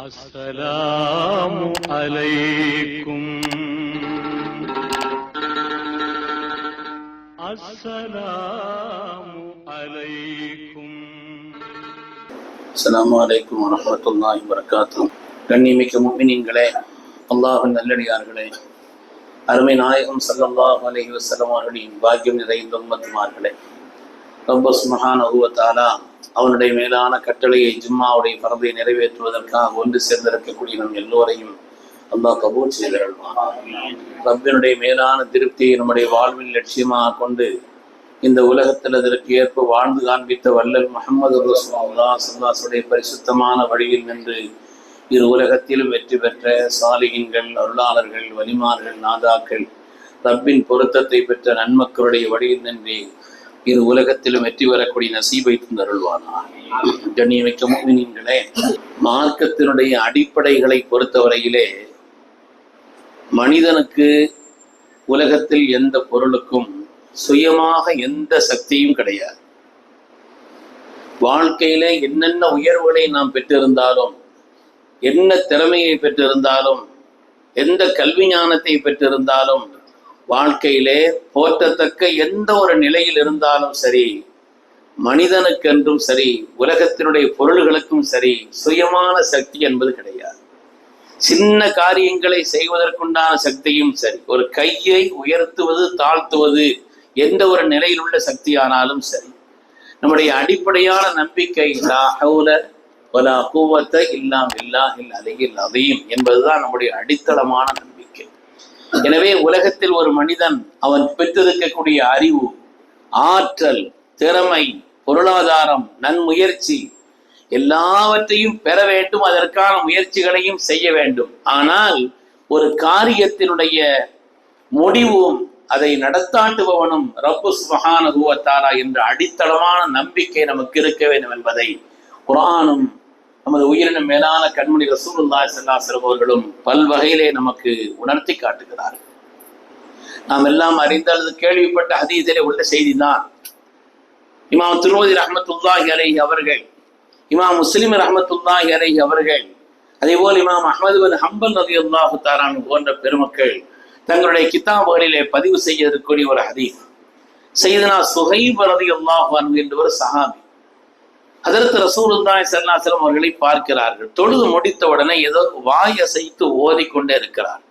അസലാമു അലൈക്കും. അസലാമു അലൈക്കും. അസലാമു അലൈക്കും വറഹ്മത്തുള്ളാഹി വബറകാതുഹു. കണ്ണിമിക്ക മുഅ്മിനീങ്ങളെ അല്ലാഹു നല്ലടിയാർകളെ അർമീ നായകം സല്ലല്ലാഹു അലൈഹി വസല്ലം അവരുടെയും ഭാഗ്യം നിറയുന്ന ഉമ്മത്തുമാർകളെ ரப்ப சுப்ஹானஹு வ அவனுடைய மேலான கட்டளையை ஜும்மாவுடைய பரப்பை நிறைவேற்றுவதற்காக ஒன்று சேர்ந்திருக்கக்கூடிய நம் எல்லோரையும் அல்லாஹ் கபூல் செய்திருவான் ரப்பினுடைய மேலான திருப்தியை நம்முடைய வாழ்வில் லட்சியமாக கொண்டு இந்த உலகத்தில் அதற்கு ஏற்ப வாழ்ந்து காண்பித்த வல்லல் முகமது ரசூலுல்லா சல்லாசுடைய பரிசுத்தமான வழியில் நின்று இரு உலகத்திலும் வெற்றி பெற்ற சாலிகின்கள் அருளாளர்கள் வலிமார்கள் நாதாக்கள் ரப்பின் பொருத்தத்தை பெற்ற நன்மக்களுடைய வழியில் நின்று இரு உலகத்திலும் வெற்றி பெறக்கூடிய நசீபை தந்தருள்வானா கண்ணியமிக்க முக்மினீன்களே மார்க்கத்தினுடைய அடிப்படைகளை பொறுத்தவரையிலே மனிதனுக்கு உலகத்தில் எந்த பொருளுக்கும் சுயமாக எந்த சக்தியும் கிடையாது. வாழ்க்கையில என்னென்ன உயர்வுகளை நாம் பெற்றிருந்தாலும் என்ன திறமையை பெற்றிருந்தாலும் எந்த கல்வி ஞானத்தை பெற்றிருந்தாலும் வாழ்க்கையிலே போற்றத்தக்க எந்த ஒரு நிலையில் இருந்தாலும் சரி மனிதனுக்கென்றும் சரி உலகத்தினுடைய பொருள்களுக்கும் சரி சுயமான சக்தி என்பது கிடையாது. சின்ன காரியங்களை செய்வதற்குண்டான சக்தியும் சரி ஒரு கையை உயர்த்துவது தாழ்த்துவது எந்த ஒரு நிலையில் உள்ள சக்தியானாலும் சரி. நம்முடைய அடிப்படையான நம்பிக்கை லா கூவத்தை வலா கூவத்த அலையில் அதையும் என்பதுதான் நம்முடைய அடித்தளமான நம்பிக்கை. எனவே உலகத்தில் ஒரு மனிதன் அவன் பெற்றிருக்கக்கூடிய அறிவு ஆற்றல் திறமை பொருளாதாரம் நன்முயற்சி எல்லாவற்றையும் பெற வேண்டும். அதற்கான முயற்சிகளையும் செய்ய வேண்டும். ஆனால் ஒரு காரியத்தினுடைய முடிவும் அதை நடத்தாட்டுபவனும் ரப்பு ரூவத்தாரா என்ற அடித்தளமான நம்பிக்கை நமக்கு இருக்க வேண்டும் என்பதை குரானும் நமது உயிரினும் மேலான கண்மணி ரசூலுல்லாஹி செல்லாசிரம் அவர்களும் பல்வகையிலே நமக்கு உணர்த்தி காட்டுகிறார்கள். நாம் எல்லாம் அறிந்த அல்லது கேள்விப்பட்ட அதீதிலே உள்ள செய்திதான். இமாம் திருமதி ரஹமத்துல்லாஹி அலைஹி அவர்கள் இமாம் முஸ்லிம் ரஹமத்துல்லாஹி அலைஹி அவர்கள் அதே போல் இமாம் அஹமது பின் ஹம்பல் ரதி அல்லாஹு தாரான் போன்ற பெருமக்கள் தங்களுடைய கித்தாபுகளிலே பதிவு செய்ய இருக்கக்கூடிய ஒரு ஹதீஸ். செய்தனா சுஹைப் ரதி அல்லாஹு என்று ஒரு சஹாபி அதற்கு ரசூலுல்லாஹி ஸல்லல்லாஹு அவர்களை பார்க்கிறார்கள். தொழுது முடித்த உடனே ஏதோ வாய் அசைத்து ஓதிக்கொண்டே இருக்கிறார்.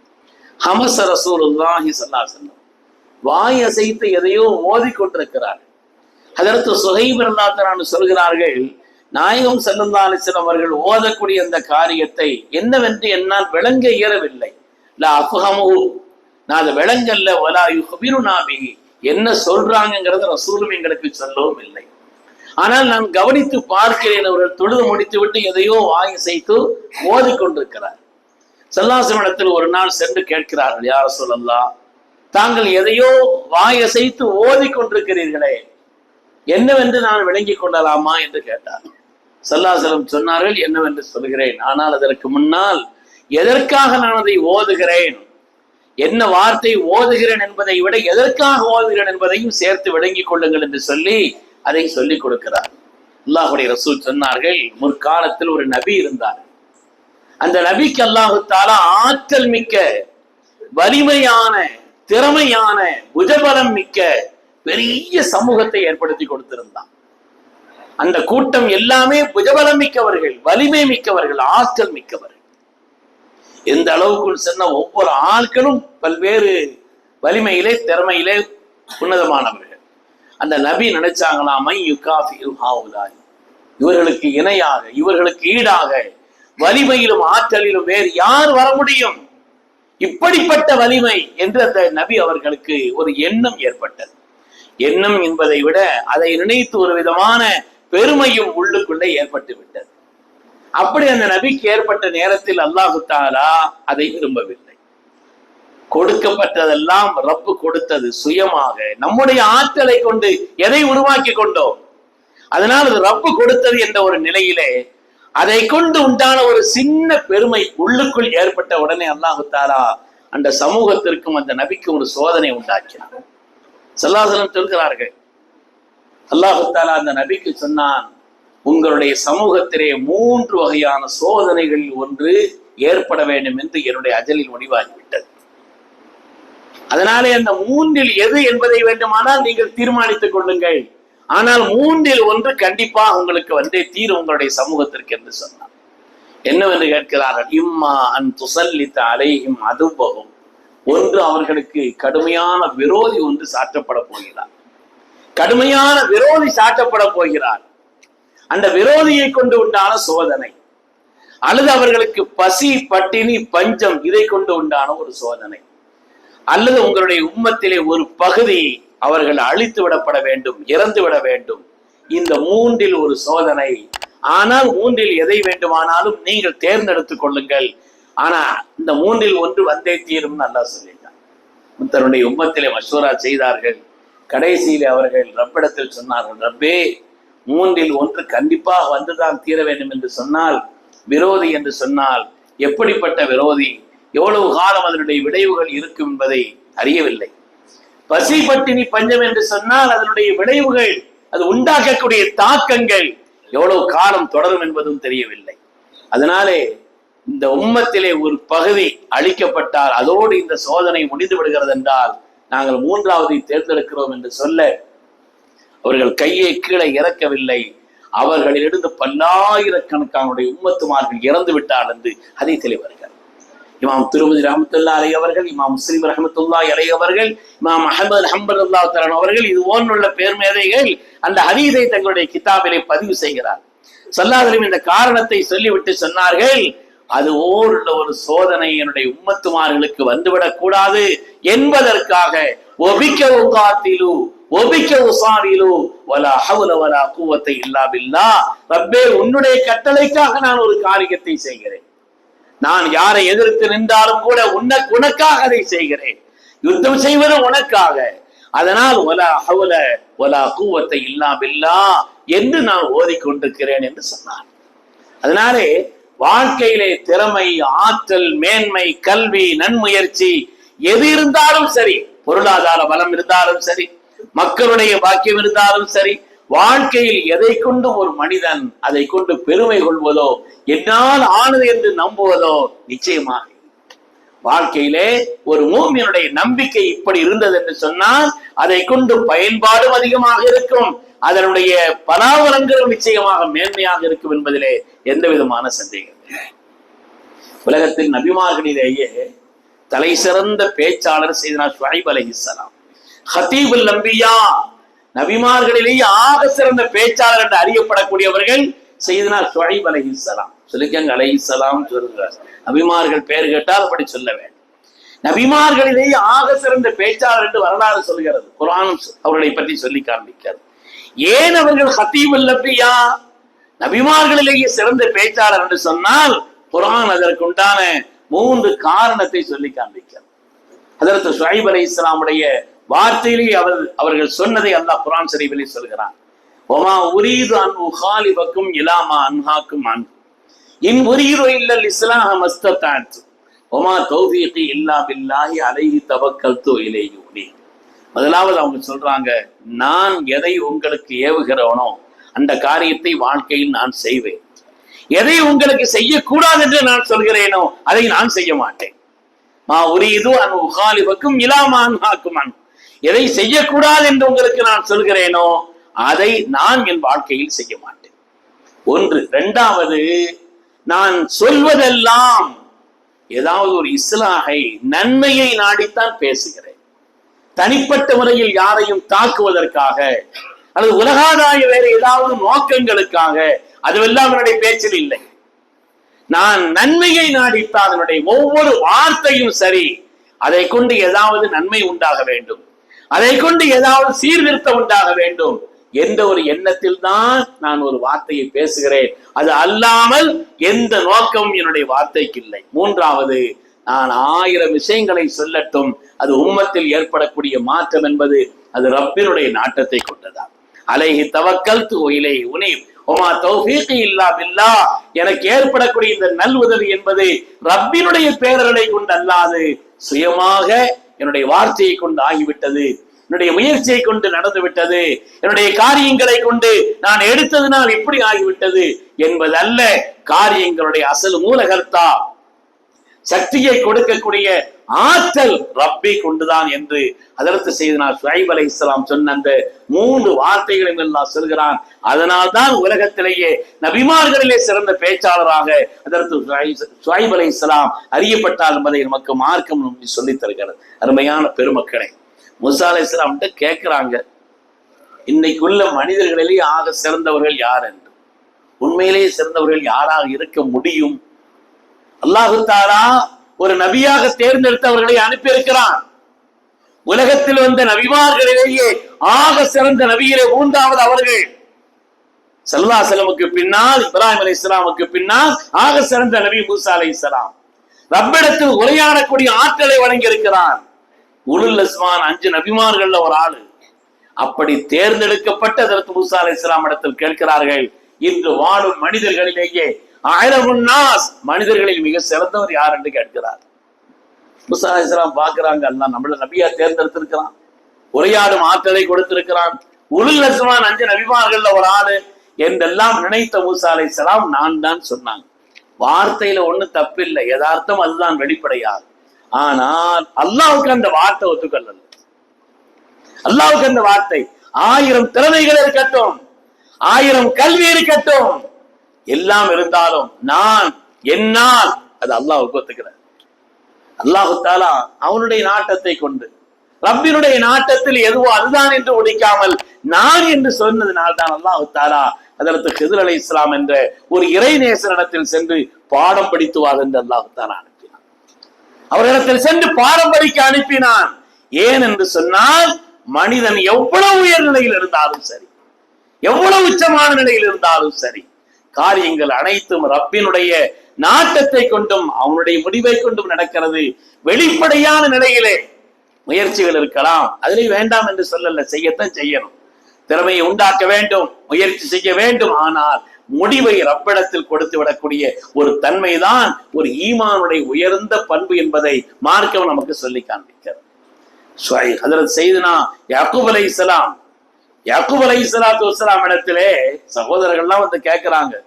ஹமச ரசூலுல்லாஹி ஸல்லல்லாஹு வாய் அசைத்து எதையோ ஓதிக்கொண்டிருக்கிறார். அதற்கு சுஹைப் ரல்லாத்தரான் சொல்கிறார்கள் நாயகம் செல்லல்லா அலிஸ்லம் அவர்கள் ஓதக்கூடிய அந்த காரியத்தை என்னவென்று என்னால் விளங்க இயலவில்லை. லா நான் அதை விளங்கல்ல ஒலா யுஹபிரு நாபி என்ன சொல்றாங்கிறத ரசூலும் எங்களுக்கு சொல்லவும் இல்லை. ஆனால் நான் கவனித்து பார்க்கிறேன். அவர்கள் தொழுது முடித்து விட்டு எதையோ வாங்கி செய்து ஓதிக்கொண்டிருக்கிறார். சல்லாசமிடத்தில் ஒரு நாள் சென்று கேட்கிறார்கள் யார சொல்லலாம் தாங்கள் எதையோ வாய் ஓதி ஓதிக்கொண்டிருக்கிறீர்களே என்னவென்று நான் விளங்கி கொள்ளலாமா? என்று கேட்டார். சல்லாசலம் சொன்னார்கள் என்னவென்று சொல்கிறேன் ஆனால் அதற்கு முன்னால் எதற்காக நான் அதை ஓதுகிறேன்? என்ன வார்த்தை ஓதுகிறேன் என்பதை விட எதற்காக ஓதுகிறேன் என்பதையும் சேர்த்து விளங்கிக் கொள்ளுங்கள் என்று சொல்லி அதை சொல்லிக் கொடுக்கிறார். அல்லாஹுடைய ரசூல் சொன்னார்கள் முற்காலத்தில் ஒரு நபி இருந்தார். அந்த நபிக்கு அல்லாஹு தாலா ஆற்றல் மிக்க வலிமையான திறமையான புஜபலம் மிக்க பெரிய சமூகத்தை ஏற்படுத்தி கொடுத்திருந்தான். அந்த கூட்டம் எல்லாமே புஜபலம் மிக்கவர்கள் வலிமை மிக்கவர்கள் ஆற்றல் மிக்கவர்கள். எந்த அளவுக்குள் சென்ன ஒவ்வொரு ஆட்களும் பல்வேறு வலிமையிலே திறமையிலே உன்னதமானவர்கள். அந்த நபி நினைச்சாங்களாமை யுகாஃபி இவர்களுக்கு இணையாக இவர்களுக்கு ஈடாக வலிமையிலும் ஆற்றலிலும் வேறு யார் வர முடியும்? இப்படிப்பட்ட வலிமை என்று அந்த நபி அவர்களுக்கு ஒரு எண்ணம் ஏற்பட்டது. எண்ணம் என்பதை விட அதை நினைத்து ஒரு விதமான பெருமையும் உள்ளுக்குள்ளே ஏற்பட்டு விட்டது. அப்படி அந்த நபிக்கு ஏற்பட்ட நேரத்தில் அல்லாஹு தாலா அதை விரும்பவில்லை. கொடுக்கப்பட்டதெல்லாம் ரப்பு கொடுத்தது சுயமாக. நம்முடைய ஆற்றலை கொண்டு எதை உருவாக்கி கொண்டோம்? அதனால் அது ரப்பு கொடுத்தது என்ற ஒரு நிலையிலே அதை கொண்டு உண்டான ஒரு சின்ன பெருமை உள்ளுக்குள் ஏற்பட்ட உடனே அல்லாஹு தாலா அந்த சமூகத்திற்கும் அந்த நபிக்கும் ஒரு சோதனை உண்டாக்கினார் சல்லாசலம் சொல்கிறார்கள் அல்லாஹு தாலா அந்த நபிக்கு சொன்னான் உங்களுடைய சமூகத்திலே மூன்று வகையான சோதனைகளில் ஒன்று ஏற்பட வேண்டும் என்று என்னுடைய அஜலில் முடிவாகி அதனாலே அந்த மூன்றில் எது என்பதை வேண்டுமானால் நீங்கள் தீர்மானித்துக் கொள்ளுங்கள். ஆனால் மூன்றில் ஒன்று கண்டிப்பாக உங்களுக்கு வந்தே தீரும் உங்களுடைய சமூகத்திற்கு என்று சொன்னார். என்னவென்று கேட்கிறார்கள்? இம்மா அன் துசல்லித்த அலையும் அதுபகும் ஒன்று அவர்களுக்கு கடுமையான விரோதி ஒன்று சாற்றப்பட போகிறார். கடுமையான விரோதி சாற்றப்பட போகிறார். அந்த விரோதியை கொண்டு உண்டான சோதனை. அல்லது அவர்களுக்கு பசி பட்டினி பஞ்சம் இதை கொண்டு உண்டான ஒரு சோதனை. அல்லது உங்களுடைய உம்மத்திலே ஒரு பகுதி அவர்கள் அழித்து விடப்பட வேண்டும் இறந்து விட வேண்டும். இந்த மூன்றில் ஒரு சோதனை. ஆனால் மூன்றில் எதை வேண்டுமானாலும் நீங்கள் தேர்ந்தெடுத்துக் கொள்ளுங்கள். ஆனா இந்த மூன்றில் ஒன்று வந்தே தீரும் நல்லா சொல்லிட்டான். தன்னுடைய உம்மத்திலே மசூரா செய்தார்கள். கடைசியிலே அவர்கள் ரப்பிடத்தில் சொன்னார்கள் ரப்பே மூன்றில் ஒன்று கண்டிப்பாக வந்துதான் தீர வேண்டும் என்று சொன்னால் விரோதி என்று சொன்னால் எப்படிப்பட்ட விரோதி? எவ்வளவு காலம் அதனுடைய விளைவுகள் இருக்கும் என்பதை அறியவில்லை. பசி பட்டினி பஞ்சம் என்று சொன்னால் அதனுடைய விளைவுகள் அது உண்டாக்கக்கூடிய தாக்கங்கள் எவ்வளவு காலம் தொடரும் என்பதும் தெரியவில்லை. அதனாலே இந்த உம்மத்திலே ஒரு பகுதி அழிக்கப்பட்டால் அதோடு இந்த சோதனை முடிந்து விடுகிறது என்றால் நாங்கள் மூன்றாவதை தேர்ந்தெடுக்கிறோம் என்று சொல்ல அவர்கள் கையை கீழே இறக்கவில்லை. அவர்களிலிருந்து பல்லாயிரக்கணக்கானுடைய உம்மத்துமார்கள் இறந்து விட்டார் என்று அதை தெளிவார்கள் இமாம் திருமதி ரஹமத்துல்லா அலை அவர்கள் இமாம் முஸ்லீம் ரஹமத்துல்லா அலை அவர்கள் இமாம் அஹமது ஹம்பது அல்லா தரன் அவர்கள் இது போன்றுள்ள பேர்மேதைகள் அந்த ஹதீதை தங்களுடைய கிதாபிலே பதிவு செய்கிறார். சொல்லாதலும் இந்த காரணத்தை சொல்லிவிட்டு சொன்னார்கள் அது ஓருள்ள ஒரு சோதனை என்னுடைய உம்மத்துமார்களுக்கு வந்துவிடக் கூடாது என்பதற்காக ஒபிக்க உகாத்திலு ஒபிக்க உசாரிலு வலா ஹவுல வலா கூவத்தை இல்லா பில்லா ரப்பே உன்னுடைய கட்டளைக்காக நான் ஒரு காரியத்தை செய்கிறேன். நான் யாரை எதிர்த்து நின்றாலும் கூட உன்ன உனக்காக அதை செய்கிறேன். யுத்தம் செய்வது உனக்காக. அதனால் ஒலா ஹவுல ஒலா கூவத்தை இல்லாமில்லா என்று நான் ஓதிக்கொண்டிருக்கிறேன் என்று சொன்னான் அதனாலே வாழ்க்கையிலே திறமை ஆற்றல் மேன்மை கல்வி நன்முயற்சி எது இருந்தாலும் சரி பொருளாதார பலம் இருந்தாலும் சரி மக்களுடைய பாக்கியம் இருந்தாலும் சரி வாழ்க்கையில் எதை கொண்டும் ஒரு மனிதன் அதை கொண்டு பெருமை கொள்வதோ என்னால் ஆனது என்று நம்புவதோ நிச்சயமாக வாழ்க்கையிலே ஒரு மூமியனுடைய நம்பிக்கை இப்படி இருந்தது என்று சொன்னால் அதை கொண்டு பயன்பாடும் அதிகமாக இருக்கும் அதனுடைய பலாபலங்களும் நிச்சயமாக மேன்மையாக இருக்கும் என்பதிலே எந்த விதமான சந்தேகம் உலகத்தில் நபிமார்களிலேயே தலை சிறந்த பேச்சாளர் செய்தனா ஷுவைப் இஸ்லாம் ஹதீபுல் நம்பியா நபிமார்களிலேயே ஆக சிறந்த பேச்சாளர் என்று அறியப்படக்கூடியவர்கள் செய்தனா ஷுவைப் அலைஹிஸ்ஸலாம் சொல்லிக்கங்க அலைஹிஸ்ஸலாம் சொல்கிறார் நபிமார்கள் பெயர் கேட்டால் அப்படி சொல்ல வேண்டும். நபிமார்களிலேயே ஆக சிறந்த பேச்சாளர் என்று வரலாறு சொல்கிறது. குரான் அவர்களை பற்றி சொல்லி காண்பிக்கிறது. ஏன் அவர்கள் ஹத்தீபுல் நபியா நபிமார்களிலேயே சிறந்த பேச்சாளர் என்று சொன்னால் குரான் அதற்குண்டான மூன்று காரணத்தை சொல்லி காண்பிக்கிறது. அதற்கு சுஹைப் அலை இஸ்லாமுடைய வார்த்தையிலேயே அவர் அவர்கள் சொன்னதை அல்லாஹ் குரான் சரிவிலே சொல்கிறான். ஒமா உரீது அன் உஹாலிபக்கும் இலாமா அன்ஹாக்கும் அன். இன் உரீது இல்லல் இஸ்லாஹ மஸ்தத்தாத் ஒமா தௌஃபீகி இல்லா பில்லாஹி அலைஹி தவக்கல்து இலைஹி முதலாவது அவங்க சொல்றாங்க நான் எதை உங்களுக்கு ஏவுகிறவனோ அந்த காரியத்தை வாழ்க்கையில் நான் செய்வேன். எதை உங்களுக்கு செய்யக்கூடாது என்று நான் சொல்கிறேனோ அதை நான் செய்ய மாட்டேன். மா உரியது அன் உகாலிபக்கும் இலாமான் ஆக்குமன் எதை செய்யக்கூடாது என்று உங்களுக்கு நான் சொல்கிறேனோ அதை நான் என் வாழ்க்கையில் செய்ய மாட்டேன். ஒன்று. இரண்டாவது நான் சொல்வதெல்லாம் ஏதாவது ஒரு இஸ்லாகை நன்மையை நாடித்தான் பேசுகிறேன். தனிப்பட்ட முறையில் யாரையும் தாக்குவதற்காக அல்லது உலகாதாய வேற ஏதாவது நோக்கங்களுக்காக அதுவெல்லாம் என்னுடைய பேச்சில் இல்லை. நான் நன்மையை நாடித்தான் என்னுடைய ஒவ்வொரு வார்த்தையும் சரி அதை கொண்டு ஏதாவது நன்மை உண்டாக வேண்டும். அதை கொண்டு ஏதாவது சீர்திருத்தம் உண்டாக வேண்டும். எந்த ஒரு எண்ணத்தில் தான் நான் ஒரு வார்த்தையை பேசுகிறேன். அது அல்லாமல் எந்த நோக்கமும் என்னுடைய வார்த்தைக்கு இல்லை. மூன்றாவது நான் ஆயிரம் விஷயங்களை சொல்லட்டும். அது உம்மத்தில் ஏற்படக்கூடிய மாற்றம் என்பது அது ரப்பினுடைய நாட்டத்தை கொண்டதா அலைஹி தவக்கல் இலை உனி ஒமா தௌஃபீகி இல்லா பில்லா எனக்கு ஏற்படக்கூடிய இந்த நல் உதவி என்பது ரப்பினுடைய பேரர்களை கொண்டு அல்லாது சுயமாக என்னுடைய வார்த்தையை கொண்டு ஆகிவிட்டது. என்னுடைய முயற்சியை கொண்டு நடந்து விட்டது என்னுடைய காரியங்களை கொண்டு நான் எடுத்ததுனால் இப்படி ஆகிவிட்டது என்பதல்ல. காரியங்களுடைய அசல் மூலகர்த்தா. சக்தியை கொடுக்கக்கூடிய ஆற்றல் ரப்பி கொண்டுதான் என்று அதற்கு செய்தனார் சுஹைப் அலை இஸ்லாம் சொன்ன அந்த மூன்று வார்த்தைகளையும் எல்லாம் சொல்கிறான். அதனால் தான் உலகத்திலேயே நபிமார்களிலே சிறந்த பேச்சாளராக அதற்கு சுஹைப் அலை இஸ்லாம் அறியப்பட்டார் என்பதை நமக்கு மார்க்கம் சொல்லி தருகிறது. அருமையான பெருமக்களை முசா அலை இஸ்லாம்கிட்ட கேட்கிறாங்க இன்னைக்குள்ள மனிதர்களிலேயே ஆக சிறந்தவர்கள் யார் என்று? உண்மையிலேயே சிறந்தவர்கள் யாராக இருக்க முடியும்? அல்லாஹு தாரா ஒரு நபியாக தேர்ந்தெடுத்தவர்களை அனுப்பியிருக்கிறான். உலகத்தில் வந்த நபிமார்களிலேயே ஆக சிறந்த நபியிலே மூன்றாவது அவர்கள். சல்லா செலமுக்கு பின்னால் இப்ராஹிம் அலி இஸ்லாமுக்கு பின்னால் ஆக சிறந்த நபி மூசா அலி இஸ்லாம் ரப்பிடத்தில் உரையாடக்கூடிய ஆற்றலை வழங்கி இருக்கிறான் உலுல் அஸ்மான் அஞ்சு நபிமார்கள்ல ஒரு ஆளு. அப்படி தேர்ந்தெடுக்கப்பட்ட அதற்கு மூசா அலி இஸ்லாம் இடத்தில் கேட்கிறார்கள் இன்று வாழும் மனிதர்களிலேயே ஆயிரம் மனிதர்களில் மிக சிறந்தவர் யார் என்று கேட்கிறார். முசா இஸ்லாம் பார்க்கிறாங்க அல்லாஹ் நம்மள நபியா தேர்ந்தெடுத்திருக்கிறான். உரையாடும் ஆற்றலை கொடுத்திருக்கிறான். உருள் அஸ்மான் அஞ்சு நபிமார்கள்ல ஒரு ஆளு என்றெல்லாம் நினைத்த மூசா அலை இஸ்லாம் நான் தான் சொன்னாங்க. வார்த்தையில ஒண்ணு தப்பில்லை. யதார்த்தம் அதுதான் வெளிப்படையாது ஆனால் அல்லாவுக்கு அந்த வார்த்தை ஒத்துக்கொள்ளல. அல்லாவுக்கு அந்த வார்த்தை ஆயிரம் திறமைகள் இருக்கட்டும் ஆயிரம் கல்வி இருக்கட்டும் எல்லாம் இருந்தாலும் நான் என்னால் அது அல்லாஹ் ஒத்துக்கிறேன் அல்லாஹு தாலா அவனுடைய நாட்டத்தை கொண்டு ரப்பினுடைய நாட்டத்தில் எதுவோ அதுதான் என்று ஒழிக்காமல் நான் என்று சொன்னதினால் தான் அல்லாஹு தாலா அதற்கு ஹிதர் அலை இஸ்லாம் என்ற ஒரு இறை நேசரிடத்தில் சென்று பாடம் படித்துவார் என்று அல்லாஹு தாலா அனுப்பினான். அவரிடத்தில் சென்று பாடம் படிக்க அனுப்பினான். ஏன் என்று சொன்னால் மனிதன் எவ்வளவு உயர் நிலையில் இருந்தாலும் சரி எவ்வளவு உச்சமான நிலையில் இருந்தாலும் சரி காரியங்கள் அனைத்தும் ரப்பினுடைய நாட்டத்தை கொண்டும் அவனுடைய முடிவை கொண்டும் நடக்கிறது. வெளிப்படையான நிலையிலே முயற்சிகள் இருக்கலாம். அதிலே வேண்டாம் என்று சொல்லல செய்யத்தான் செய்யணும். திறமையை உண்டாக்க வேண்டும் முயற்சி செய்ய வேண்டும். ஆனால் முடிவை ரப்பிடத்தில் கொடுத்து விடக்கூடிய ஒரு தன்மைதான் ஒரு ஈமானுடைய உயர்ந்த பண்பு என்பதை மார்க்கம் நமக்கு சொல்லி காண்பிக்கிறது. அதில் செய்தனா யாக்கூப் அலை இஸ்லாம் யாக்குப் அலை இஸ்லாத்து வஸ்லாம் இடத்திலே சகோதரர்கள்லாம் வந்து கேட்கிறாங்க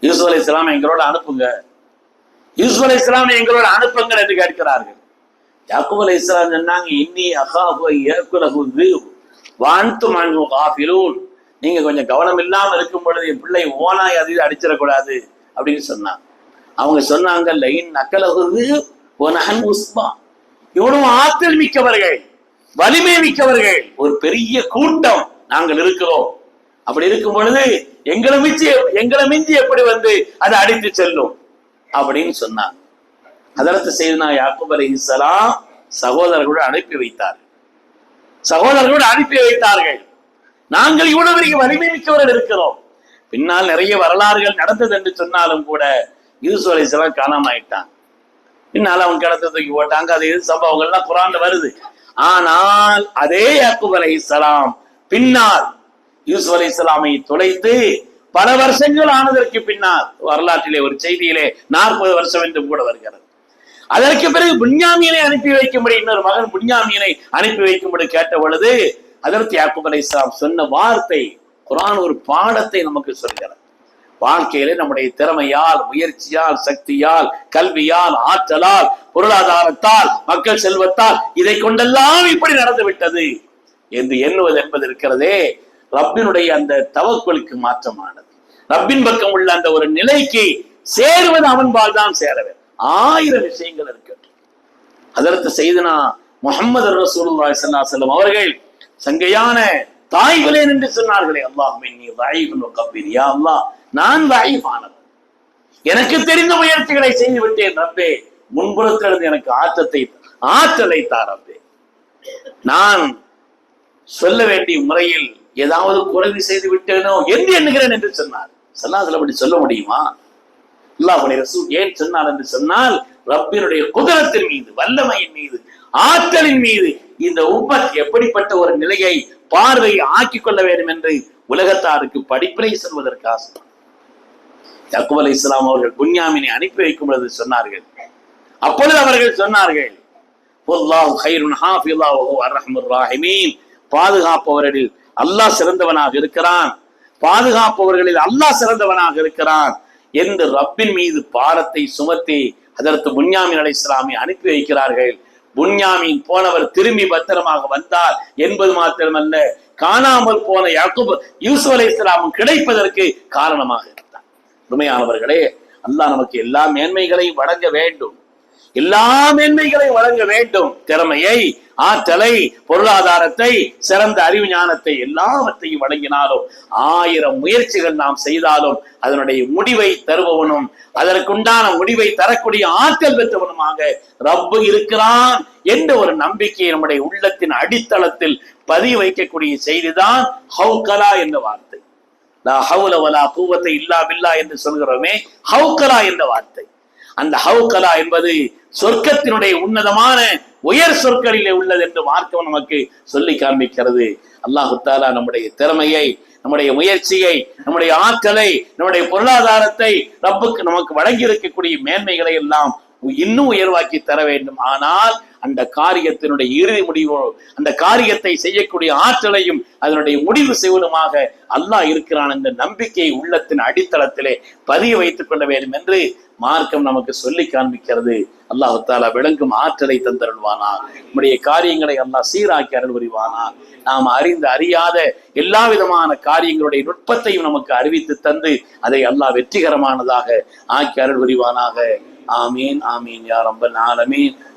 யூசுப் அலை இஸ்லாம் எங்களோட அனுப்புங்க. யூசுப் அலை இஸ்லாம் எங்களோட அனுப்புங்க என்று கேட்கிறார்கள். யாக்குப் அலை இஸ்லாம் சொன்னாங்க இன்னி அகாஹு ஏக்குலகு வான்து மண் காஃபிலூன். நீங்க கொஞ்சம் கவனம் இல்லாம இருக்கும் பொழுது என் பிள்ளை ஓனாய் அது அடிச்சிடக்கூடாது. அப்படின்னு சொன்னாங்க. அவங்க சொன்னாங்க லைன் நக்கலகு ஒனஹன் உஸ்மா. இவனும் ஆற்றல் மிக்கவர்கள். வலிமை மிக்கவர்கள் ஒரு பெரிய கூட்டம் நாங்கள் இருக்கிறோம். அப்படி இருக்கும் பொழுது எங்களை மிஞ்சி எங்களை மிஞ்சி எப்படி வந்து அதை அடித்து செல்லும்? அப்படின்னு சொன்னாங்க அதற்கு செய்தனா யாக்கூப் அலி இஸ்லாம் சகோதரர்களோடு அனுப்பி வைத்தார். சகோதரர்களோடு அனுப்பி வைத்தார்கள். நாங்கள் இவ்வளவு பெரிய வலிமை மிக்கவர்கள் இருக்கிறோம். பின்னால் நிறைய வரலாறுகள் நடந்தது என்று சொன்னாலும் கூட யூசு அலி இஸ்லாம் காணாம ஆயிட்டான். பின்னால் அவன் கிடத்த தூக்கி போட்டாங்க. அது இது சம்பவங்கள்லாம் குரான் வருது. ஆனால் அதே யாக்குப் அலை இஸ்லாம் பின்னால் யூசுப் அலை இஸ்லாமை தொலைத்து பல வருஷங்கள் ஆனதற்கு பின்னால் வரலாற்றிலே ஒரு செய்தியிலே நாற்பது வருஷம் என்று கூட வருகிறது. அதற்கு பிறகு புன்யாமியனை அனுப்பி வைக்கும்படி இன்னொரு மகன் புன்யாமியனை அனுப்பி வைக்கும்படி கேட்ட பொழுது அதற்கு யாக்குப் அலை இஸ்லாம் சொன்ன வார்த்தை குரான் ஒரு பாடத்தை நமக்கு சொல்கிறது. வாழ்க்கையில நம்முடைய திறமையால் முயற்சியால் சக்தியால் கல்வியால் ஆற்றலால் பொருளாதாரத்தால் மக்கள் செல்வத்தால் இதை கொண்டெல்லாம் இப்படி நடந்து விட்டது என்று எண்ணுவது என்பது இருக்கிறதே. ரப்பினுடைய அந்த தவக்குலுக்கு மாற்றமானது. ரப்பின் பக்கம் உள்ள அந்த ஒரு நிலைக்கு சேருவது அவன்பால் தான் சேரவே ஆயிரம் விஷயங்கள் இருக்கட்டும் அதற்கு செய்தனா முகமது ரசூலுல்லாஹி ஸல்லல்லாஹு செல்லும் அவர்கள் சங்கையான தாய்களேன் என்று சொன்னார்களே அல்லாஹ் நீ தாயிபுன் கபீர். யா அல்லாஹ் நான் தாயிஃபானவன். எனக்கு தெரிந்த முயற்சிகளை செய்து விட்டேன் ரப்பே. முன்புறத்திலிருந்து எனக்கு ஆற்றத்தை ஆற்றலை தாரப்பே ரப்பே. நான் சொல்ல வேண்டிய முறையில் ஏதாவது குறைவு செய்து விட்டேனோ என்று எண்ணுகிறேன் என்று சொன்னார். சொல்லாதல் அப்படி சொல்ல முடியுமா? அல்லாஹுடைய ரசூ ஏன் சொன்னார் என்று சொன்னால் ரப்பினுடைய குதிரத்தின் மீது வல்லமையின் மீது ஆற்றலின் மீது இந்த உம்மத் எப்படிப்பட்ட ஒரு நிலையை பார்வை ஆக்கி கொள்ள வேண்டும் என்று உலகத்தாருக்கு படிப்பினை செல்வதற்காக சொன்னார். அலி இஸ்லாம் அவர்கள் புன்யாமினை அனுப்பி வைக்கும் பொழுது சொன்னார்கள். அப்பொழுது அவர்கள் சொன்னார்கள் பாதுகாப்பவர்களில் அல்லாஹ் சிறந்தவனாக இருக்கிறான். பாதுகாப்பவர்களில் அல்லாஹ் சிறந்தவனாக இருக்கிறான் என்று ரப்பின் மீது பாரத்தை சுமத்தி அதற்கு புன்யாமின் அலை இஸ்லாமை அனுப்பி வைக்கிறார்கள். புன்யாமின் போனவர் திரும்பி பத்திரமாக வந்தார் என்பது மாத்திரமல்ல காணாமல் போன யாக்குப் யூசுப் அலை இஸ்லாமும் கிடைப்பதற்கு காரணமாக இருந்தார். உண்மையானவர்களே அல்லாஹ் நமக்கு எல்லா மேன்மைகளையும் வழங்க வேண்டும். எல்லா மேன்மைகளையும் வழங்க வேண்டும். திறமையை ஆற்றலை பொருளாதாரத்தை சிறந்த அறிவு ஞானத்தை எல்லாவற்றையும் வழங்கினாலும் ஆயிரம் முயற்சிகள் நாம் செய்தாலும் அதனுடைய முடிவை தருபவனும் அதற்குண்டான முடிவை தரக்கூடிய ஆற்றல் பெற்றவனுமாக ரப்பு இருக்கிறான் என்ற ஒரு நம்பிக்கையை நம்முடைய உள்ளத்தின் அடித்தளத்தில் பதிய வைக்கக்கூடிய செய்திதான் ஹவுகலா என்ற வார்த்தை. ஹவுலவலா பூவத்தை இல்லா பில்லா என்று சொல்கிறோமே ஹவுகலா என்ற வார்த்தை. அந்த ஹவுகலா என்பது சொர்க்கத்தினுடைய உன்னதமான உயர் சொற்களிலே உள்ளது என்று மார்க்கம் நமக்கு சொல்லி காண்பிக்கிறது. அல்லாஹு தாலா நம்முடைய திறமையை நம்முடைய முயற்சியை நம்முடைய ஆற்றலை நம்முடைய பொருளாதாரத்தை ரப்புக்கு நமக்கு வழங்கி இருக்கக்கூடிய மேன்மைகளை எல்லாம் இன்னும் உயர்வாக்கி தர வேண்டும். ஆனால் அந்த காரியத்தினுடைய இறுதி முடிவு அந்த காரியத்தை செய்யக்கூடிய ஆற்றலையும் அதனுடைய முடிவு செய்வதுமாக அல்லாஹ் இருக்கிறான் என்ற நம்பிக்கையை உள்ளத்தின் அடித்தளத்திலே பதிய வைத்துக் கொள்ள வேண்டும் என்று மார்க்கம் நமக்கு சொல்லி காண்பிக்கிறது. அல்லாஹு தாலா விளங்கும் ஆற்றலை தந்தருள்வானா. நம்முடைய காரியங்களை அல்லாஹ் சீராக்கி அருள் புரிவானா நாம் அறிந்து அறியாத எல்லா விதமான காரியங்களுடைய நுட்பத்தையும் நமக்கு அறிவித்து தந்து அதை அல்லாஹ் வெற்றிகரமானதாக ஆக்கி அருள் புரிவானாக ஆமீன் ஆமீன் யா ரப்பல் ஆலமீன்.